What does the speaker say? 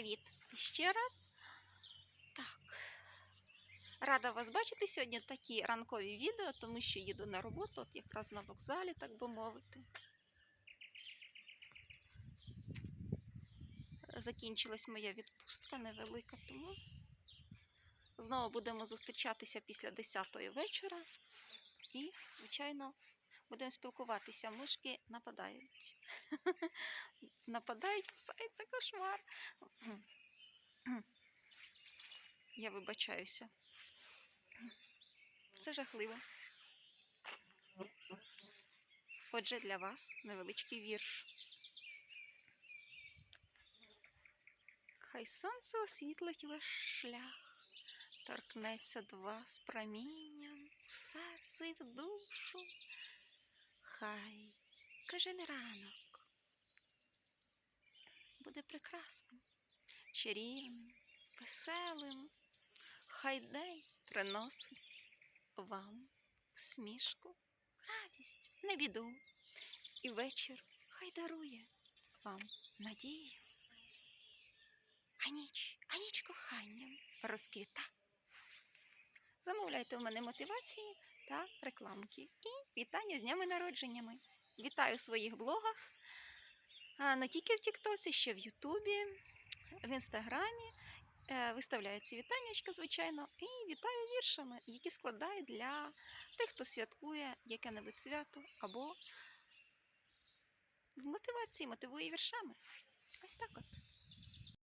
привіт ще раз. Так. Рада вас бачити сьогодні такі ранкові відео, тому що їду на роботу, от якраз на вокзалі, так би мовити. Закінчилась моя відпустка невелика, тому знову будемо зустрічатися після 10-ї вечора. І, звичайно, будемо спілкуватися. Мишки нападають. Нападають, це кошмар. Я вибачаюся. Це жахливо. Отже, для вас невеличкий вірш. Хай сонце освітлить ваш шлях, торкнеться до вас промінням в серце і в душу. Хай кожен ранок буде прекрасним, чарівним, веселим. Хай день приносить вам усмішку, радість, не біду. І вечір хай дарує вам надію. А ніч, а ніч коханням розквіта. Замовляйте у мене мотивації та рекламки. І вітання з днями народженнями. Вітаю в своїх блогах. Не тільки в Тіктоці, ще в Ютубі, в Інстаграмі. Е, Виставляю ці вітаннячка, звичайно, і вітаю віршами, які складаю для тих, хто святкує яке-небудь свято або в мотивації мотивує віршами. Ось так от.